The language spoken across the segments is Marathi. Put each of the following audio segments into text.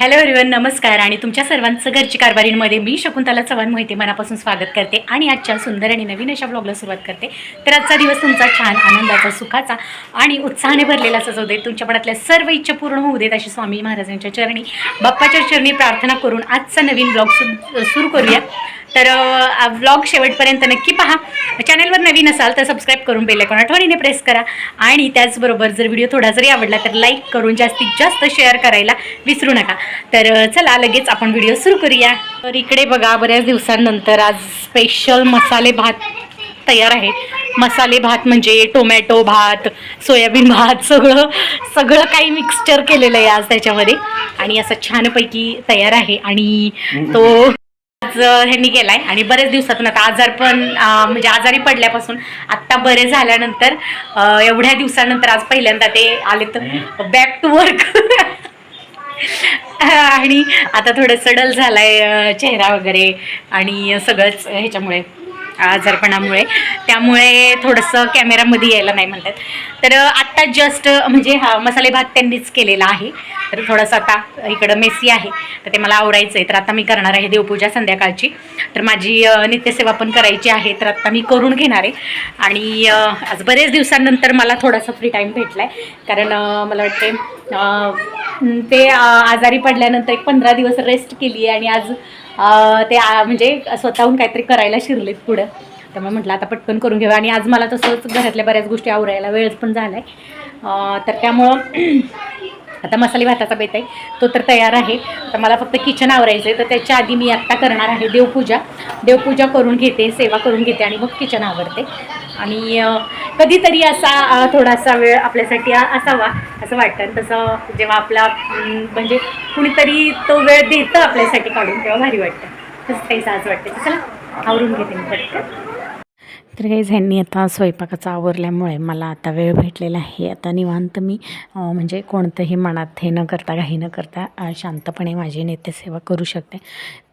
हॅलो एव्हरीवन नमस्कार आणि तुमच्या सर्वांचं घरची कारभारींमध्ये मी शकुंतला चव्हाण मोहिते मनापासून स्वागत करते आणि आजच्या सुंदर आणि नवीन अशा ब्लॉगला सुरुवात करते. तर आजचा दिवस तुमचा छान आनंदाचा सुखाचा आणि उत्साहाने भरलेला सजवू दे तुमच्या मनातल्या सर्व इच्छा पूर्ण होऊ देत अशी स्वामी महाराजांच्या चरणी बाप्पाच्या चरणी प्रार्थना करून आजचा नवीन ब्लॉग सुरू करूया. तर ब्लॉग शेवटपर्यंत नक्की पहा. चॅनलवर नवीन असाल तर सबस्क्राईब करून बेल आठवणीने प्रेस करा. आणि त्याचबरोबर जर व्हिडिओ थोडा जरी आवडला तर लाईक करून जास्तीत जास्त शेअर करायला विसरू नका. तर चला लगेच आपण व्हिडिओ सुरू करूया. तर इकडे बघा बऱ्याच दिवसांनंतर आज स्पेशल मसाले भात तयार आहे. मसाले भात म्हणजे टोमॅटो भात सोयाबीन भात सगळं सगळं काही मिक्सचर केलेलं आहे आज त्याच्यामध्ये. आणि असं छानपैकी तयार आहे. आणि तो आज ह्यांनी केलाय आणि बरेच दिवसातून आता आजार पण म्हणजे आजारी पडल्यापासून आत्ता बरे झाल्यानंतर एवढ्या दिवसानंतर आज पहिल्यांदा ते आले तर बॅक टू वर्क आणि आता थोडं सडल झालाय चेहरा वगैरे आणि सगळंच ह्याच्यामुळे. आजारपणामुळे. त्यामुळे थोडंसं कॅमेरामध्ये यायला नाही म्हणतात. तर आत्ता जस्ट म्हणजे हा मसाले भात त्यांनीच केलेला आहे. तर थोडंसं आता इकडं मेसी आहे तर ते मला आवरायचं आहे तर आता मी करणार आहे देवपूजा संध्याकाळची. तर माझी नित्यसेवा पण करायची आहे तर आता मी करून घेणार आहे. आणि आज बरेच दिवसांनंतर मला थोडासा फ्री टाईम भेटला आहे कारण मला वाटते ते आजारी पडल्यानंतर एक पंधरा दिवस रेस्ट केली आहे आणि आज ते म्हणजे स्वतःहून काहीतरी करायला शिरलेत पुढं. त्यामुळे म्हटलं आता पटकन करून घेऊ आणि आज मला तसंच घरातल्या बऱ्याच गोष्टी आवरायला वेळच पण झाला आहे तर त्यामुळं आता मसाले भाताचा बेत आहे तो तर तयार आहे. तर मला फक्त किचन आवरायचं आहे तर त्याच्या आधी मी आत्ता करणार आहे देवपूजा. देवपूजा करून घेते सेवा करून घेते आणि मग किचन आवरते. आणि कधीतरी असा थोडासा वेळ आपल्यासाठी असावा असं वाटतं. तसं जेव्हा आपला म्हणजे कुणीतरी तो वेळ देतं आपल्यासाठी काढून तेव्हा भारी वाटतं. तसं काही आज वाटतं चला आवरून घेते मी फक्त तर हे ह्यांनी आता स्वयंपाकाचा आवरल्यामुळे मला आता वेळ भेटलेला आहे. आता निवांत मी म्हणजे कोणतंही मनात हे न करता काही न करता शांतपणे माझी नेतेसेवा करू शकते.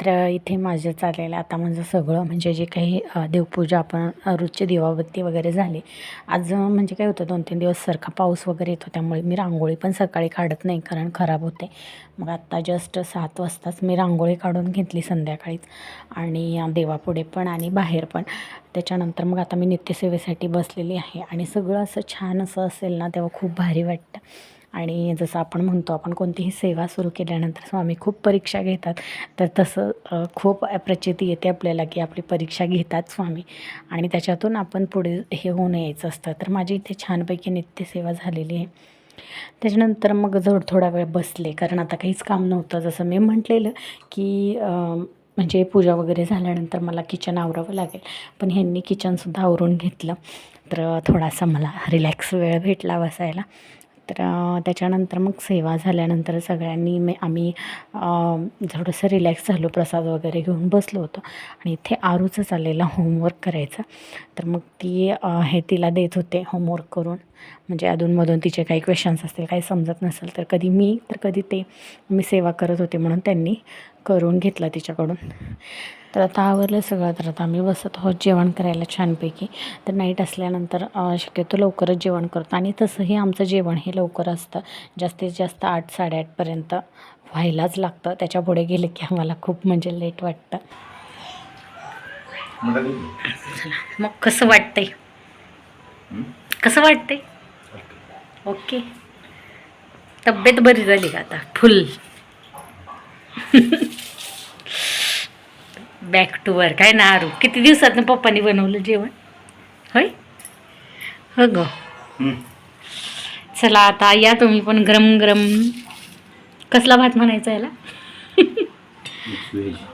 तर इथे माझं चाललेलं आता माझं सगळं म्हणजे जे काही देवपूजा आपण रोजचे रोजची दिवाबत्ती वगैरे झाली आज म्हणजे काय होतं दोन तीन दिवस सारखा पाऊस वगैरे येतो त्यामुळे मी रांगोळी पण सकाळी काढत नाही कारण खराब होते. मग आत्ता जस्ट सात वाजताच मी रांगोळी काढून घेतली संध्याकाळीच आणि देवापुढे पण आणि बाहेर पण. त्याच्यानंतर मग आता मी नित्यसेवेसाठी बसलेली आहे. आणि सगळं असं छान असं असेल ना तेव्हा खूप भारी वाटतं. आणि जसं आपण म्हणतो आपण कोणतीही सेवा सुरू केल्यानंतर स्वामी खूप परीक्षा घेतात. तर तसं खूप प्रचिती येते आपल्याला की आपली परीक्षा घेतात स्वामी. आणि त्याच्यातून आपण पुढे हे होऊन यायचं असतं. तर माझी इथे छानपैकी नित्यसेवा झालेली आहे. त्याच्यानंतर मग जर थोडा वेळ बसले कारण आता काहीच काम नव्हतं. जसं मी म्हटलेलं की म्हणजे पूजा वगैरे झाल्यानंतर मला किचन आवरावं लागेल. पण ह्यांनी किचनसुद्धा आवरून घेतलं. तर थोडासा मला रिलॅक्स वेळ भेटला बसायला. तर त्याच्यानंतर मग सेवा झाल्यानंतर सगळ्यांनी मी आम्ही थोडंसं रिलॅक्स झालो प्रसाद वगैरे घेऊन बसलो होतो. आणि इथे आरूचं चाललेलं होमवर्क करायचं. तर मग ती हे तिला देत होते होमवर्क करून. म्हणजे अधूनमधून तिचे काही क्वेश्चन्स असतील काही समजत नसेल तर कधी मी तर कधी ते मी सेवा करत होते म्हणून त्यांनी करून घेतला तिच्याकडून. तर आता आवरलं सगळं तर आता आम्ही बसत आहोत जेवण करायला छानपैकी. तर नाईट असल्यानंतर शक्यतो लवकरच जेवण करतो. आणि तसंही आमचं जेवण हे लवकर असतं. जास्तीत जास्त आठ साडेआठपर्यंत व्हायलाच लागतं. त्याच्या पुढे गेले की आम्हाला खूप म्हणजे लेट वाटतं. मग कसं वाटतंय? कसं वाटतंय? ओके तब्येत बरी झाली का आता? फुल बॅक टू वर्क आहे ना आरू. किती दिवसात पप्पानी बनवलं जेवण? होय? हो ग. चला आता या तुम्ही पण गरम गरम. कसला भात म्हणायचा याला?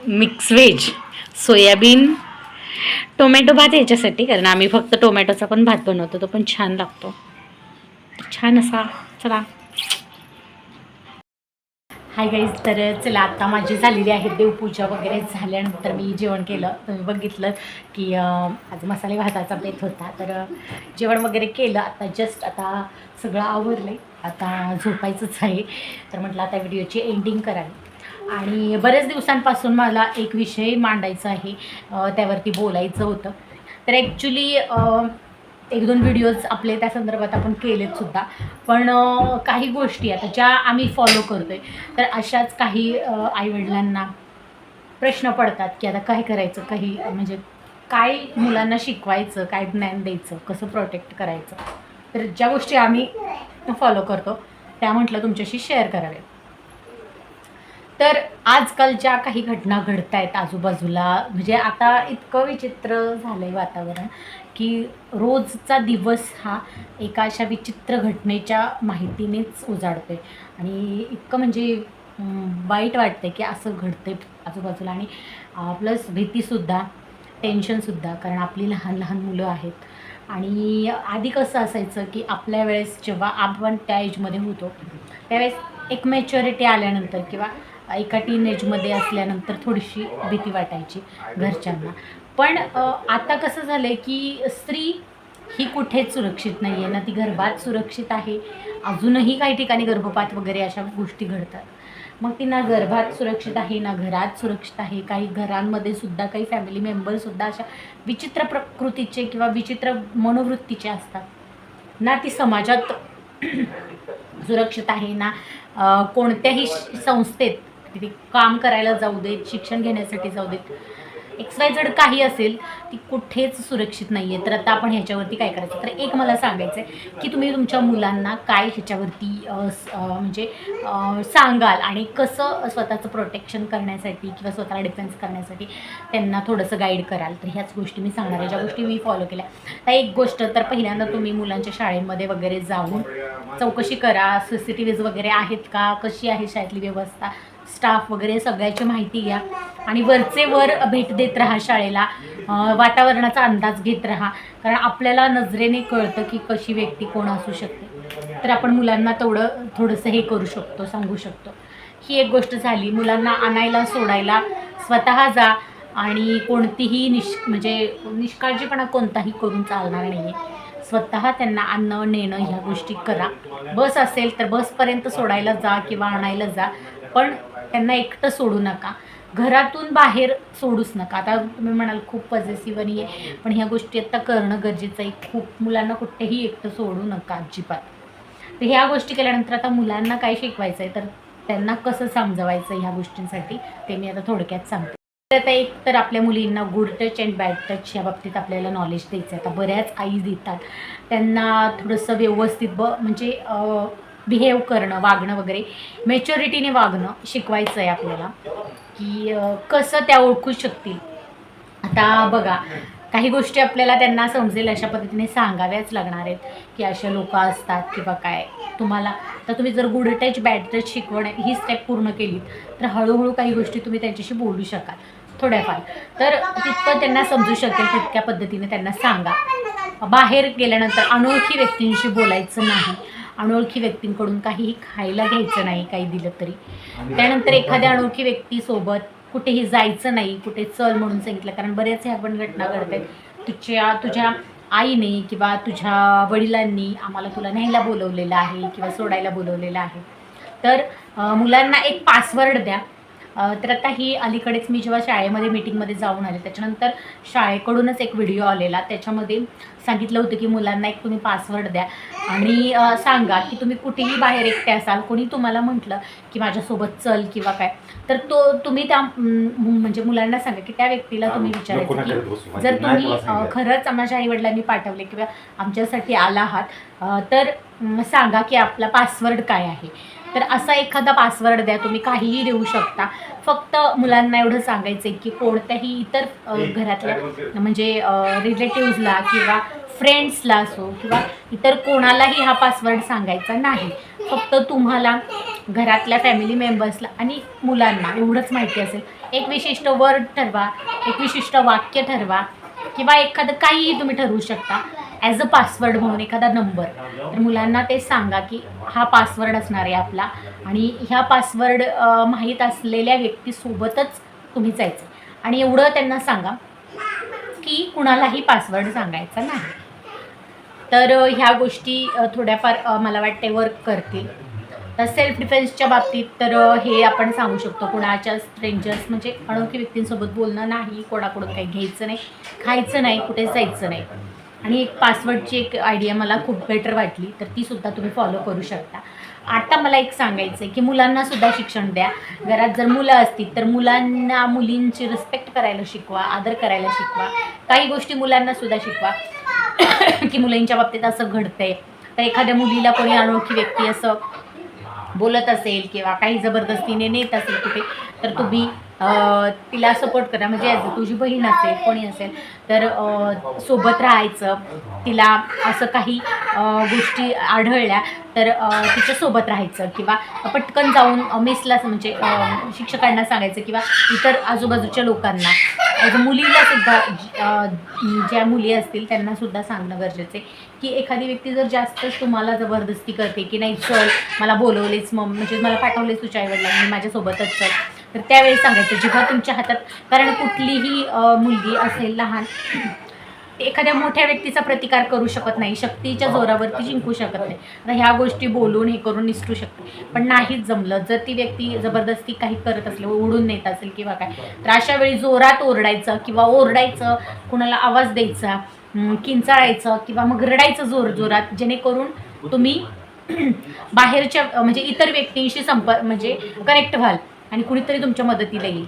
मिक्स व्हेज सोयाबीन टोमॅटो भात याच्यासाठी कारण आम्ही फक्त टोमॅटोचा पण भात बनवतो तो पण छान लागतो. छान असा चला. हाय गाईज तर चला आता माझी झालेली आहे देवपूजा वगैरे झाल्यानंतर मी जेवण केलं. तुम्ही बघितलं की आज मसाले भाताचा बेत होता. तर जेवण वगैरे केलं. आता जस्ट आता सगळं आवरलं आहे आता झोपायचंच आहे. तर म्हटलं आता व्हिडिओची एंडिंग करावी. आणि बऱ्याच दिवसांपासून मला एक विषय मांडायचा आहे त्यावरती बोलायचं होतं. तर ॲक्च्युली एक दोन व्हिडिओज आपले त्या संदर्भात आपण केलेत सुद्धा. पण काही गोष्टी आता ज्या आम्ही फॉलो करतोय तर अशाच काही आईवडिलांना प्रश्न पडतात की आता काय करायचं? काही म्हणजे काय मुलांना शिकवायचं? काय ज्ञान द्यायचं? कसं प्रोटेक्ट करायचं? तर ज्या गोष्टी आम्ही फॉलो करतो त्या म्हटलं तुमच्याशी शेअर कराव्यात. तर आजकाल ज्या काही घटना घडत आहेत आजूबाजूला म्हणजे आता इतकं विचित्र झालं आहे वातावरण की रोजचा दिवस हा एका अशा विचित्र घटनेच्या माहितीनेच उजाडतो आहे आणि इतकं म्हणजे वाईट वाटतं की असं घडतंय आजूबाजूला. आणि प्लस भीतीसुद्धा टेन्शनसुद्धा कारण आपली लहान लहान मुलं आहेत. आणि आधी कसं असायचं की आपल्या वेळेस जेव्हा आपण त्या एजमध्ये होतो त्यावेळेस एक मॅच्युरिटी आल्यानंतर किंवा एका टीनेजमध्ये असल्यानंतर थोडीशी भीती वाटायची घरच्यांना. पण आता कसं झालं आहे की स्त्री ही कुठेच सुरक्षित नाही आहे ना ती गर्भात सुरक्षित आहे. अजूनही काही ठिकाणी गर्भपात वगैरे अशा गोष्टी घडतात. मग ती ना गर्भात सुरक्षित आहे ना घरात सुरक्षित आहे. काही घरांमध्ये सुद्धा काही फॅमिली मेंबरसुद्धा अशा विचित्र प्रकृतीचे किंवा विचित्र मनोवृत्तीचे असतात. ना ती समाजात सुरक्षित आहे ना कोणत्याही संस्थेत तिथे काम करायला जाऊ देत शिक्षण घेण्यासाठी जाऊ देत. एक्स वाय झेड काही असेल ती कुठेच सुरक्षित नाही आहे तर आता आपण ह्याच्यावरती काय करायचं? तर एक मला सांगायचं आहे की तुम्ही तुमच्या मुलांना काय ह्याच्यावरती म्हणजे सांगाल आणि कसं स्वतःचं प्रोटेक्शन करण्यासाठी किंवा स्वतःला डिफेन्स करण्यासाठी त्यांना थोडंसं गाईड कराल? तर ह्याच गोष्टी मी सांगणार आहे. ज्या गोष्टी मी फॉलो केल्या. तर एक गोष्ट तर पहिल्यांदा तुम्ही मुलांच्या शाळेमध्ये वगैरे जाऊन चौकशी करा. सी सी टी व्हीज वगैरे आहेत का? कशी आहे शाळेतली व्यवस्था? स्टाफ वगैरे सगळ्याची माहिती घ्या. आणि वरचे वर भेट देत राहा शाळेला. वातावरणाचा अंदाज घेत राहा. कारण आपल्याला नजरेने कळतं की कशी व्यक्ती कोण असू शकते. तर आपण मुलांना तेवढं थोडंसं हे करू शकतो सांगू शकतो. ही एक गोष्ट झाली. मुलांना आणायला सोडायला स्वतः जा आणि कोणतीही निष् म्हणजे निष्काळजीपणा कोणताही करून चालणार नाही आहे स्वतः त्यांना आणणं नेणं ह्या गोष्टी करा. बस असेल तर बसपर्यंत सोडायला जा किंवा आणायला जा. पण त्यांना एकटं सोडू नका. घरातून बाहेर सोडूच नका. आता तुम्ही म्हणाल खूप पॉझिटिव्ह आणि आहे पण ह्या गोष्टी आत्ता करणं गरजेचं आहे. खूप मुलांना कुठेही एकटं सोडू नका अजिबात. तर ह्या गोष्टी केल्यानंतर आता मुलांना काय शिकवायचं आहे तर त्यांना कसं समजवायचं ह्या गोष्टींसाठी? ते मी आता थोडक्यात सांगते. तर आता एक तर आपल्या मुलींना good touch and bad touch या बाबतीत आपल्याला नॉलेज द्यायचं आहे आता बऱ्याच आई देतात. त्यांना थोडंसं व्यवस्थित ब म्हणजे बिहेव करणं वागणं वगैरे. मेच्युरिटीने वागणं शिकवायचं आहे आपल्याला. की कसं त्या ओळखू शकतील. आता बघा काही गोष्टी आपल्याला त्यांना समजेल अशा पद्धतीने सांगाव्याच लागणार आहेत. की अशा लोक असतात किंवा काय. तुम्हाला तर तुम्ही जर गुड टच बॅड टच शिकवण ही स्टेप पूर्ण केली तर हळूहळू काही गोष्टी तुम्ही त्यांच्याशी बोलू शकाल. थोड्याफार. तर तितकं त्यांना समजू शकेल तितक्या पद्धतीने त्यांना सांगा. बाहेर गेल्यानंतर अनोळखी व्यक्तींशी बोलायचं नाही. अनोळखी व्यक्तींकडून काहीही खायला घ्यायचं नाही काही दिलं तरी. त्यानंतर एखाद्या अनोळखी व्यक्तीसोबत कुठेही जायचं नाही कुठे चल म्हणून सांगितलं कारण बऱ्याच ह्या पण घटना घडतात. तुझ्या तुझ्या आईने किंवा तुझ्या वडिलांनी आम्हाला तुला न्यायला बोलवलेलं आहे किंवा सोडायला बोलवलेलं आहे. तर मुलांना एक पासवर्ड द्या. तर आता ही अलीकडेच मी जेव्हा शाळेमध्ये मीटिंगमध्ये जाऊन आले त्याच्यानंतर शाळेकडूनच एक व्हिडिओ आलेला. त्याच्यामध्ये सांगितलं होतं की मुलांना एक तुम्ही पासवर्ड द्या. आणि सांगा की तुम्ही कुठेही बाहेर एकटे असाल कोणी तुम्हाला म्हटलं की माझ्यासोबत चल किंवा काय तर तो तुम्ही त्या म्हणजे मुलांना सांगा की त्या व्यक्तीला तुम्ही विचारायचं की जर तुम्ही खरंच माझ्या आईवडिलांनी पाठवले किंवा आमच्यासाठी आला आहात तर सांगा की आपला पासवर्ड काय आहे. तर असा एखादा पासवर्ड द्या तुम्ही काहीही देऊ शकता. फक्त मुलांना एवढं सांगायचं आहे की कोणत्याही इतर घरातल्या म्हणजे रिलेटिव्जला किंवा फ्रेंड्सला असो किंवा इतर कोणालाही हा पासवर्ड सांगायचा नाही. फक्त तुम्हाला घरातल्या फॅमिली मेंबर्सला आणि मुलांना एवढंच माहिती असेल. एक विशिष्ट वर्ड ठरवा एक विशिष्ट वाक्य ठरवा किंवा एखादं काहीही तुम्ही ठरवू शकता. ॲज अ पासवर्ड म्हणून एखादा नंबर तर मुलांना ते सांगा की हा पासवर्ड असणार आहे आपला. आणि ह्या पासवर्ड माहीत असलेल्या व्यक्तीसोबतच तुम्ही जायचं. आणि एवढं त्यांना सांगा की कुणालाही पासवर्ड सांगायचा नाही. तर ह्या गोष्टी थोड्याफार मला वाटते वर्क करतील. तर सेल्फ डिफेन्सच्या बाबतीत तर हे आपण सांगू शकतो. कोणाच्या स्ट्रेंजर्स म्हणजे अनोळखी व्यक्तींसोबत बोलणं नाही कोणाकडून काही घ्यायचं नाही खायचं नाही कुठे जायचं नाही. आणि एक पासवर्डची एक आयडिया मला खूप बेटर वाटली तर ती सुद्धा तुम्ही फॉलो करू शकता. आता मला एक सांगायचं आहे की मुलांना सुद्धा शिक्षण द्या. घरात जर मुलं असतील तर मुलांना मुलींची रिस्पेक्ट करायला शिकवा आदर करायला शिकवा. काही गोष्टी मुलांना सुद्धा शिकवा. की मुलींच्या बाबतीत असं घडतंय. तर एखाद्या मुलीला कोणी अनोळखी व्यक्ती असं बोलत असेल किंवा काही जबरदस्तीने नेत असेल कुठे तर तुम्ही तिला सपोर्ट करा. म्हणजे ॲज तुझी बहीण असेल कोणी असेल तर सोबत राहायचं. तिला असं काही गोष्टी आढळल्या तर तिच्यासोबत राहायचं. किंवा पटकन जाऊन मिसला म्हणजे शिक्षकांना सांगायचं किंवा इतर आजूबाजूच्या लोकांना. ॲज मुलीला सुद्धा ज्या मुली असतील त्यांना सुद्धा सांगणं गरजेचं आहे की एखादी व्यक्ती जर जास्तच तुम्हाला जबरदस्ती करते की नाही चल मला बोलवलेच मग म्हणजे मला पाठवलेच तुझ्या आईवडिलांनी माझ्यासोबतच चल. तर त्यावेळी सांगायचं जेव्हा तुमच्या हातात कारण कुठलीही मुलगी असेल लहान एखाद्या मोठ्या व्यक्तीचा प्रतिकार करू शकत नाही शक्तीच्या जोरावरती जिंकू शकत नाही. आता ह्या गोष्टी बोलून हे करून निसटू शकते. पण नाहीच जमलं. जर ती व्यक्ती जबरदस्ती काही करत असेल ओढून नेत असेल किंवा काय तर अशा वेळी जोरात ओरडायचं किंवा ओरडायचं कुणाला आवाज द्यायचा किंचाळायचं किंवा मग रडायचं जोर जोरात जेणेकरून तुम्ही बाहेरच्या म्हणजे इतर व्यक्तींशी संपर्क म्हणजे कनेक्ट व्हाल. आणि कुणीतरी तुमच्या मदतीला येईल.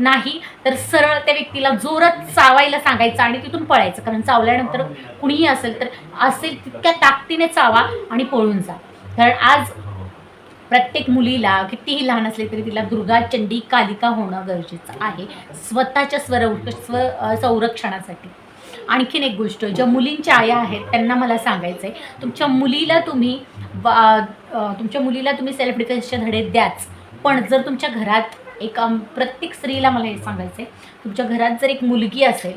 नाही तर सरळ त्या व्यक्तीला जोरात चावायला सांगायचं आणि तिथून पळायचं. कारण चावल्यानंतर कुणीही असेल तर असेल तितक्या ताकदीने चावा आणि पळून जा. कारण आज प्रत्येक मुलीला कितीही लहान असले तरी तिला दुर्गा चंडी कालिका होणं गरजेचं आहे. स्वतःच्या स्वर स्व संरक्षणासाठी. आणखीन एक गोष्ट ज्या मुलींच्या आया आहेत त्यांना मला सांगायचं आहे तुमच्या मुलीला तुम्ही वा- तुमच्या मुलीला तुम्ही सेल्फ डिफेन्सचे धडे द्याच. पण जर तुमच्या घरात एक प्रत्येक स्त्रीला मला हे सांगायचं आहे तुमच्या घरात जर एक मुलगी असेल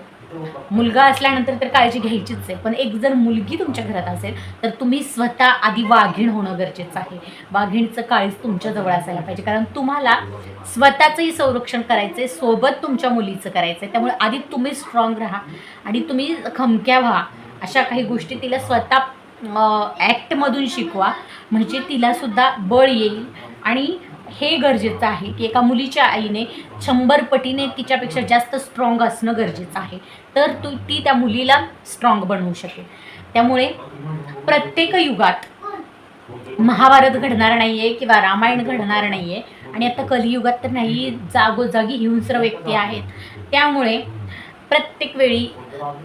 मुलगा असल्यानंतर तर काळजी घ्यायचीच आहे पण एक जर मुलगी तुमच्या घरात असेल तर तुम्ही स्वतः आधी वाघीण होणं गरजेचं आहे. वाघीणचं काळीज तुमच्याजवळ असायला पाहिजे कारण तुम्हाला स्वतःचंही संरक्षण करायचं आहे सोबत तुमच्या मुलीचं करायचं आहे त्यामुळे आधी तुम्ही स्ट्रॉंग राहा आणि तुम्ही खमक्या व्हा. अशा काही गोष्टी तिला स्वतः ॲक्टमधून शिकवा म्हणजे तिलासुद्धा बळ येईल आणि हे गरजेचं आहे की एका मुलीच्या आईने शंभर पटीने तिच्यापेक्षा जास्त स्ट्रॉंग असणं गरजेचं आहे. तर तू ती त्या मुलीला स्ट्रॉंग बनवू शकेल. त्यामुळे प्रत्येक युगात महाभारत घडणार नाही आहे किंवा रामायण घडणार नाही आहे आणि आता कलियुगात तर नाही जागोजागी हिंस्र व्यक्ती आहेत. त्यामुळे प्रत्येक वेळी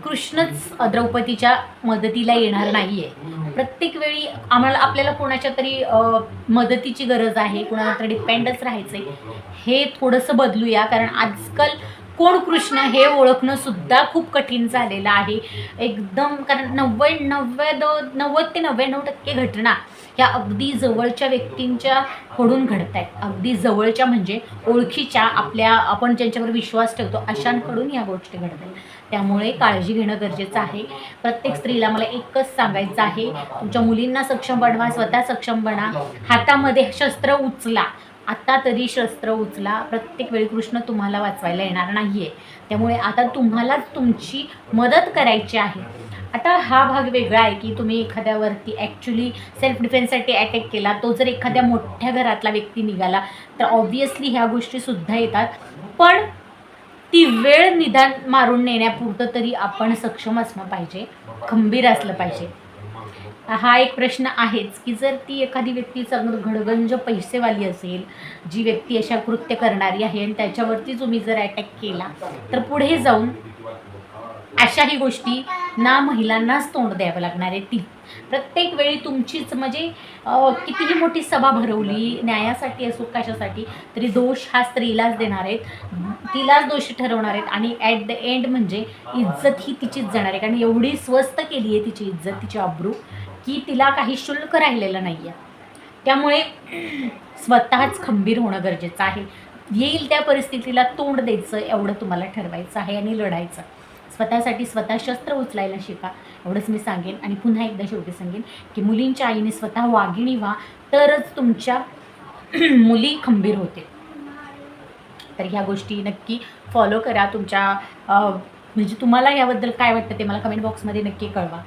कृष्णच द्रौपदीच्या मदतीला येणार नाही आहे प्रत्येक वेळी आम्हाला आपल्याला कोणाच्या तरी मदतीची गरज आहे कोणाला तरी डिपेंडच राहायचं आहे हे थोडंसं बदलूया. कारण आजकाल कोण कृष्ण हे ओळखणं सुद्धा खूप कठीण झालेलं आहे. एकदम कारण नव्वद नव्वद नव्वद ते नव्याण्णव टक्के घटना ह्या अगदी जवळच्या व्यक्तींच्या कडून घडत आहेत. अगदी जवळच्या म्हणजे ओळखीच्या आपल्या आपण ज्यांच्यावर विश्वास ठेवतो अशांकडून ह्या गोष्टी घडत आहेत. त्यामुळे काळजी घेणं गरजेचं आहे. प्रत्येक स्त्रीला मला एकच सांगायचं आहे. तुमच्या मुलींना सक्षम बनवा स्वतः सक्षम बना. हातामध्ये शस्त्र उचला. आत्ता तरी शस्त्र उचला. प्रत्येक वेळी कृष्ण तुम्हाला वाचवायला येणार नाही आहे त्यामुळे आता तुम्हालाच तुमची मदत करायची आहे. आता हा भाग वेगळा आहे की तुम्ही एखाद्यावरती ॲक्च्युली सेल्फ डिफेन्ससाठी अटॅक केला. तो जर एखाद्या मोठ्या घरातला व्यक्ती निघाला तर ऑब्वियसली ह्या गोष्टीसुद्धा येतात. पण ती वेळ निदान मारून नेण्यापुरतं तरी आपण सक्षम असणं पाहिजे. खंबीर असलं पाहिजे. हा एक प्रश्न आहेच की जर ती एखादी व्यक्ती चांगलं घडगंज पैसेवाली असेल जी व्यक्ती अशा कृत्य करणारी आहे आणि त्याच्यावरती तुम्ही जर अटॅक केला तर पुढे जाऊन अशाही गोष्टी ना महिलांनाच तोंड द्यावं लागणार आहे ती. प्रत्येक वेळी तुमचीच म्हणजे कितीही मोठी सभा भरवली न्यायासाठी असो कशासाठी तरी दोष हा स्त्रीलाच देणार आहेत. तिलाच दोषी ठरवणार आहेत आणि ॲट द एंड म्हणजे इज्जत ही तिचीच जाणार आहे. कारण एवढी स्वस्त केली आहे तिची इज्जत तिची अब्रू. की तिला काही शुल्क राहिलेलं नाही आहे त्यामुळे स्वतःच खंबीर होणं गरजेचं आहे. येईल त्या परिस्थितीला तोंड द्यायचं एवढं तुम्हाला ठरवायचं आहे आणि लढायचं. स्वतःसाठी स्वतः शस्त्र उचलायला शिका. एवढंच मी सांगेन आणि पुन्हा एकदा शेवटी सांगेन की मुलींच्या आईने स्वतः वागिणी व्हा तरच तुमच्या मुली खंबीर होते तर ह्या गोष्टी नक्की फॉलो करा तुमच्या म्हणजे तुम्हाला याबद्दल काय वाटतं ते मला कमेंट बॉक्समध्ये नक्की कळवा.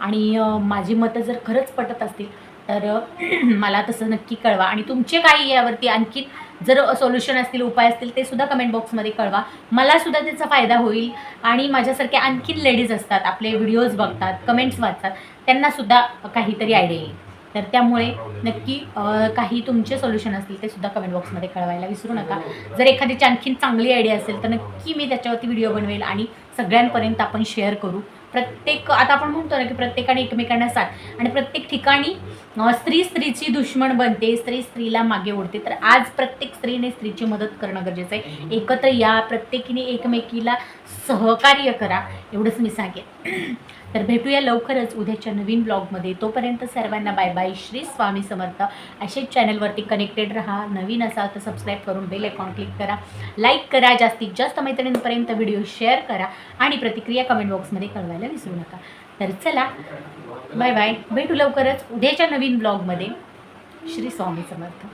आणि माझी मतं जर खरंच पटत असतील तर मला तसं नक्की कळवा. आणि तुमचे काही यावरती आणखी जर सोल्युशन असतील उपाय असतील ते सुद्धा कमेंट बॉक्समध्ये कळवा. मला सुद्धा त्याचा फायदा होईल. आणि माझ्यासारखे आणखीन लेडीज असतात आपले व्हिडिओज बघतात कमेंट्स वाचतात त्यांनासुद्धा काहीतरी आयडिया येईल. तर त्यामुळे नक्की काही तुमचे सोल्युशन असतील ते सुद्धा कमेंट बॉक्समध्ये कळवायला विसरू नका. जर एखादीची आणखीन चांगली आयडिया असेल तर नक्की मी त्याच्यावरती व्हिडिओ बनवेल आणि सगळ्यांपर्यंत आपण शेअर करू. प्रत्येक आता आपण म्हणतो ना की प्रत्येकाने एकमेकांना साथ आणि प्रत्येक ठिकाणी स्त्री स्त्रीची दुश्मन बनते स्त्री स्त्रीला मागे ओढते. तर आज प्रत्येक स्त्रीने स्त्रीची मदत करणं गरजेचं आहे. एकत्र या प्रत्येकीने एकमेकीला सहकार्य करा. एवढंच मी सांगेन. तर भेटूया लवकरच उद्याच्या नवीन ब्लॉगमध्ये. तोपर्यंत सर्वांना बाय बाय श्री स्वामी समर्थ. असेच चॅनलवरती कनेक्टेड राहा. नवीन असाल तर सबस्क्राईब करून बेल आयकॉन क्लिक करा. लाईक करा जास्तीत जास्त मैत्रिणींपर्यंत व्हिडिओ शेअर करा. आणि प्रतिक्रिया कमेंट बॉक्समध्ये कळवायला विसरू नका. तर चला बाय बाय भेटू लवकरच उद्याच्या नवीन ब्लॉगमध्ये. श्री स्वामी समर्थ.